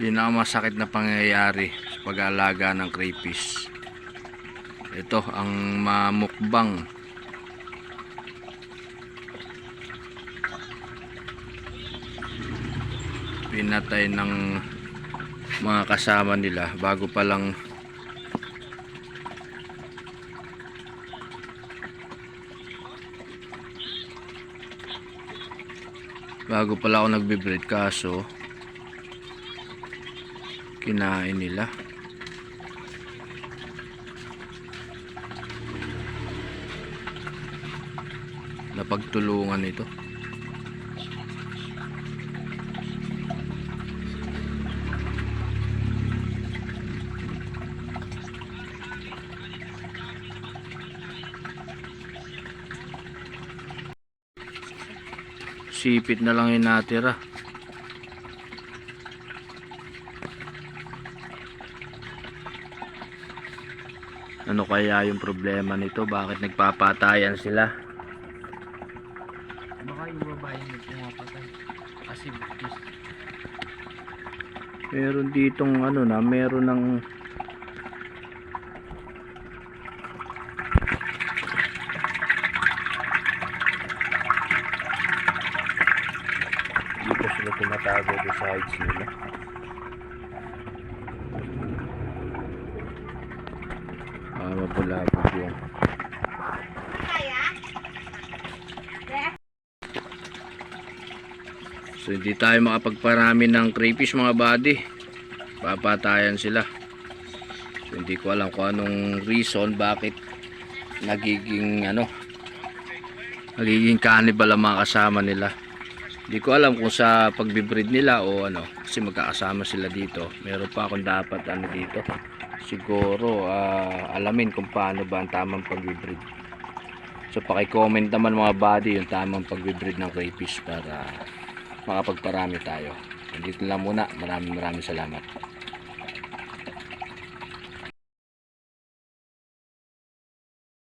Yun ang masakit na pangyayari sa pag-aalaga ng crayfish. Ito ang mamukbang. Pinatay ng mga kasama nila bago pa lang bago pala ako nagbe-breed kaso kinain nila. Napagtulungan ito. Sipit na lang yung natira ano kaya yung problema nito bakit nagpapatayan sila Baka yung babae na pumapatay. Kasi bukis. meron ditong ano na meron ng dito sila tumatago sa sides nila mabulabog yung so hindi tayo makapagparami ng crayfish mga buddy. Papatayan sila. So, hindi ko alam kung anong reason bakit nagiging ano nagiging cannibal ang mga kasama nila hindi ko alam kung sa pagbibreed nila o ano kasi magkakasama sila dito meron pa akong dapat ano dito siguro ah, alamin kung paano ba ang tamang pagbibreed so paki-comment naman mga buddy yung tamang pagbibreed ng crayfish para makapagparami tayo. Dito lang muna. Maraming maraming salamat.